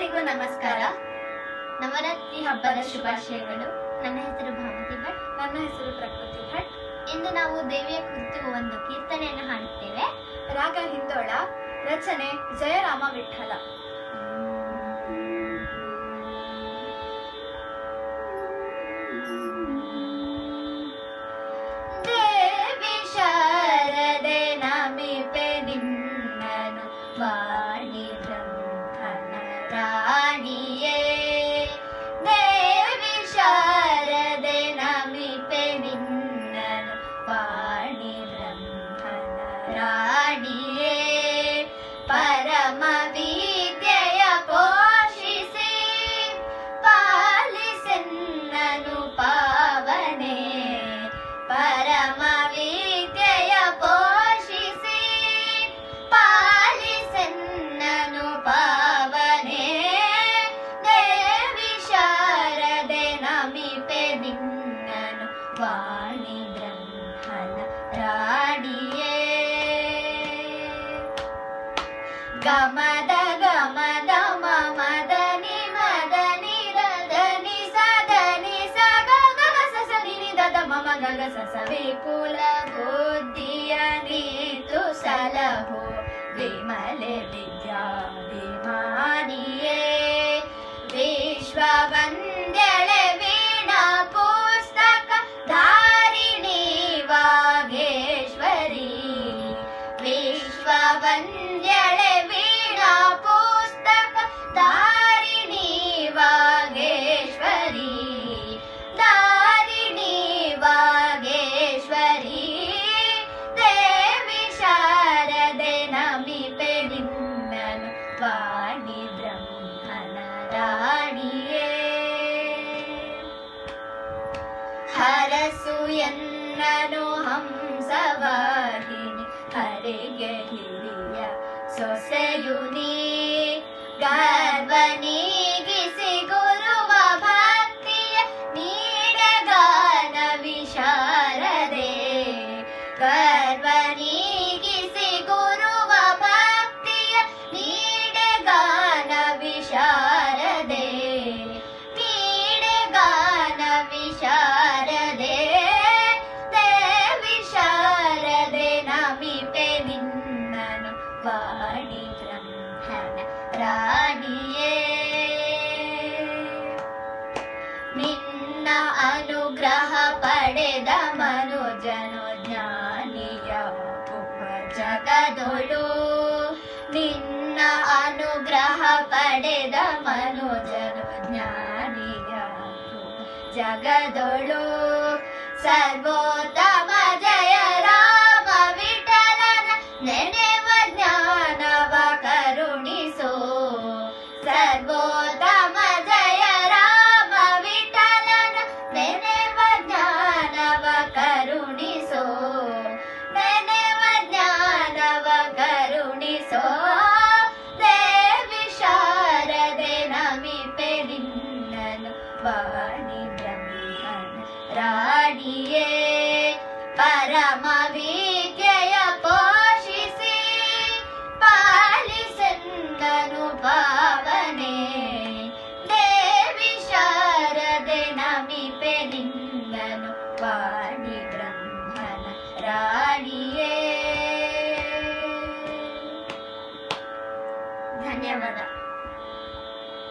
ನಮಸ್ಕಾರ. ನವರಾತ್ರಿ ಹಬ್ಬದ ಶುಭಾಶಯಗಳು. ನನ್ನ ಹೆಸರು ಭಾಮತಿ ಭಟ್, ನನ್ನ ಹೆಸರು ಪ್ರಕೃತಿ ಭಟ್. ಇಂದು ನಾವು ದೇವಿಯ ಕುರಿತು ಒಂದು ಕೀರ್ತನೆಯನ್ನು ಹಾಡುತ್ತೇವೆ. ರಾಗ ಹಿಂದೋಳ, ರಚನೆ ಜಯರಾಮ ವಿಠಲ. Yeah. ಗಮದ ಗಮದ ಮಮದನಿ ಮದನಿ ರದನಿ ಸದನಿ ಸಗ ಗಗ ನಿದದ ಮಮ ಗಗ ಸಸ ವಿಪುಲ ಬುದ್ಧಿಯ ನೀತು ಸಲಹೋ ವಿಮಲೆ ವಿದ್ಯಾ ವಿಮಾನಿಯೇ विश्ववन्द्यळे वीणा पुस्तक दारिणी वागेश्वरी। दारिणी वागेश्वरी देवि शारदे वाणि ब्रह्मणदाणि हरसुयन्ननोऽहं हंसवा ಎನ್ನನು ಹಂಸವಾಹಿನಿ ಹರಿಗೆ ಹಿರಿಯ ಸೊಸೆಯು ನೀ ನಿನ್ನ ಅನುಗ್ರಹ ಪಡೆದ ಮನುಜನು ಜ್ಞಾನಿಯ ಜಗದೊಳು ಅನುಗ್ರಹ ಪಡೆದ ಜಗದೊಳು ಸರ್ವೋತ್ತಮ सर्वोत्तम जय राम विठलन नेनेव ज्ञानव करुणिसो नेनेव ज्ञानव करुणिसो। देवि शारदे दे विशारदे वाणि ब्रह्मन् राणिये परमा